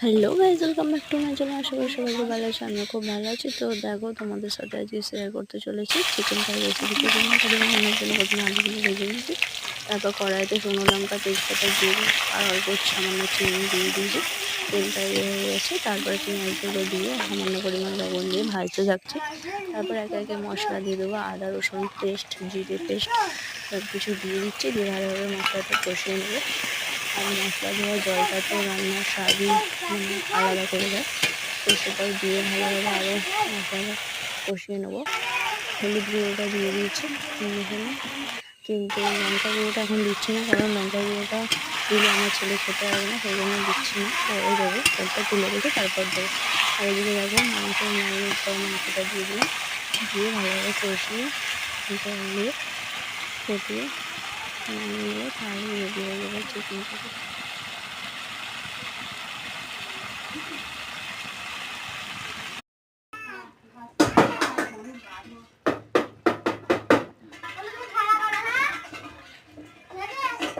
Hello guys welcome back to my channel আশা করি সবাই খুব ভালো আছে, আমিও খুব ভালো আছি। তো দেখো, তোমাদের সাথে আজকে শেয়ার করতে চলেছি চিকেন ফ্রাই রেসিপি চিকেন জন্য প্রথমে আলুগুলো ভেজে নিয়েছি। তারপর কড়াইতে শুকনো লঙ্কা, তেজপাতা দিয়ে আর অল্প সামান্য চিনি দিয়ে দিয়েছি। তেলটা ইয়ে হয়ে গেছে। তারপরে পেঁয়াজগুলো দিয়ে সামান্য পরিমাণ লবণ দিয়ে ভাজতে যাচ্ছি তারপর একে একে মশলা দিয়ে দেবো আদা, রসুন, পেস্ট, জিরে পেস্ট সব কিছু দিয়ে দিচ্ছি। দিয়ে ভালোভাবে মশলাটা কষিয়ে নেব। আর মশলা দেওয়া জলটা তো রান্নার স্বাদই মানে আলাদা করে দেয়। তো সেটাও দিয়ে ভালোভাবে আরও মশলাটা কষিয়ে নেব। হলুদ গুঁড়োটা দিয়ে দিয়েছি এখানে কিন্তু লঙ্কা গুঁড়োটা এখন দিচ্ছি না, কারণ লঙ্কা গুঁড়োটা দিলে আমার ছেলে খেতে পারবে না, সেই জন্য দিচ্ছি না। পরে দেবো তেলটা তুলে রেখে তারপর দেবো। আর এদিকে দেখো ম্যারিনেট করা মাংসটা দিয়ে দিলাম। দিয়ে ভালোভাবে কষিয়ে ফুটিয়ে নেব তাহলে হয়ে যাবে। Chicken curry